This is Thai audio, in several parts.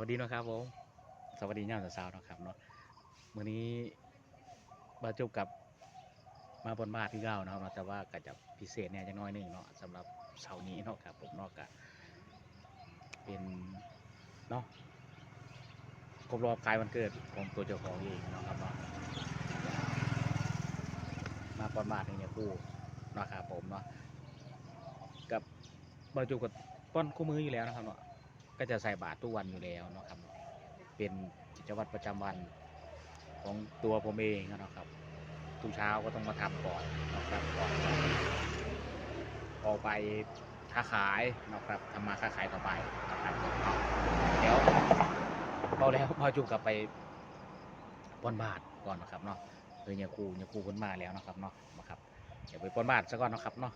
วัสดีนะครับผมสวัสดียามเช้าๆนะครับเนาะมื้อนี้มาจบกับมาบนบ้าทที่เก้านะครับเนาะแต่ว่าก็จะพิเศษเนี่ยจังน้อยนึงเนาะสำหรับเช้านี้เนาะครับผมเนาะก็เป็นเนาะครบรอบคล้ายวันเกิดของตัวเจ้าของเองเนาะครับเนาะมาบนบ้าทนี่เนี่ยคู่เนาะครับผมเนาะกับบรรจุกับป้อนคู่มืออยู่แล้วนะครับเนาะ ก็จะใส่บาตรทุกวันอยู่แล้วนะครับ เป็นกิจวัตรประจำวันของตัวผมเองนะครับทุกเช้าก็ต้องมาทำก่อนนะครับก่อนออกไปค้าขายนะครับทำมาค้าขายต่อไปนะครับเดี๋ยวพอแล้วพอจุกลับไปปนบาทก่อนนะครับเนาะเออเนี่ยครูเนี่ยครูคนมาแล้วนะครับเนาะนะครับเดี๋ยวไปปนบาทซะก่อนนะครับเนาะ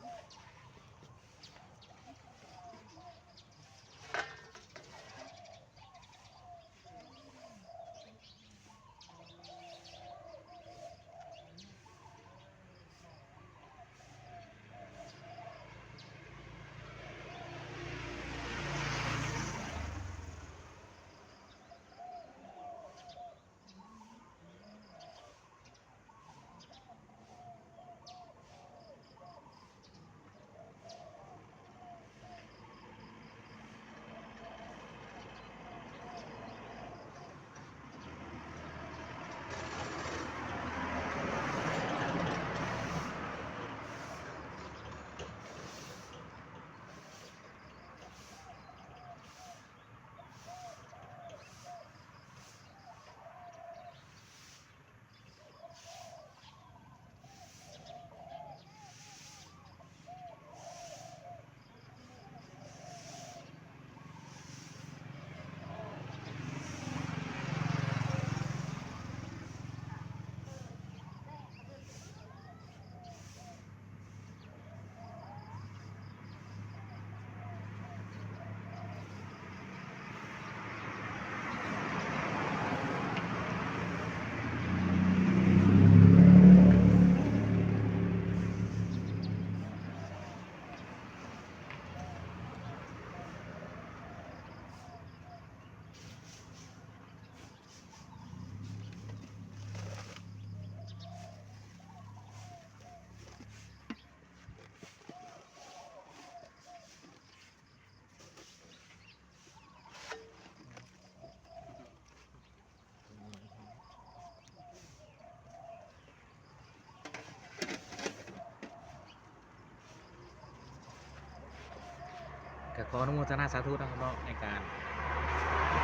ก็ขออนุโมทนาสาธุนะครับเนาะในการ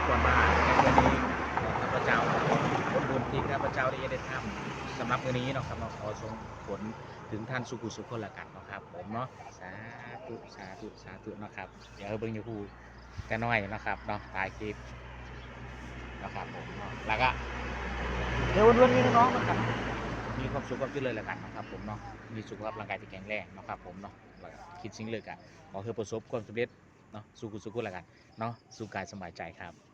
กวนบาทในวันนี้ข้าพเจ้าผลบุญที่ข้าพเจ้าได้ได้ทำสำหรับมื้อนี้เนาะครับเนาะขอส่งผลถึงท่านสุขุสุขคนละกันเนาะครับ ผมเนาะสาธุสาธุสาธุนะครับเดี๋ยวเบิ่งอยู่คู่กันหน่อยนะครับเนาะถ่ายคลิปนะครับผมเนาะแล้วก็เดี๋ยววันๆนี้น้องนะครับมีความสุขความเจริญแล้วกันนะครับผมเนาะมีสุขภาพร่างกายที่แข็งแรงนะครับผมเนาะคิดสิ่งเลือกอะขอให้ประสบความสำเร็จ เนาะสู้กุศลแล้วกันเนาะสู้กายสบายใจครับ